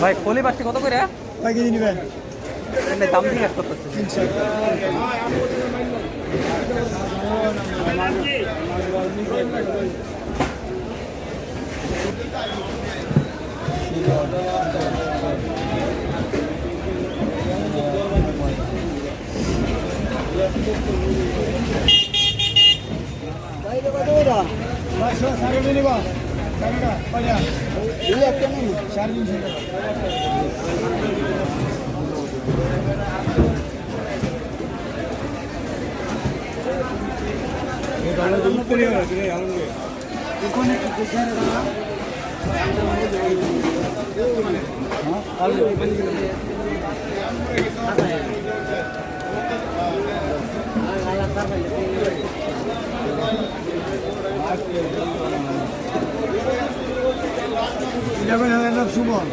ভাই কলি বাড়তি কত করে? কয় কেজি নেবেন? এমনি দাম দিয়ে এক করতেছে। সাড়ে তিন নিবা টাকাটা টাকা এটা করে সুমন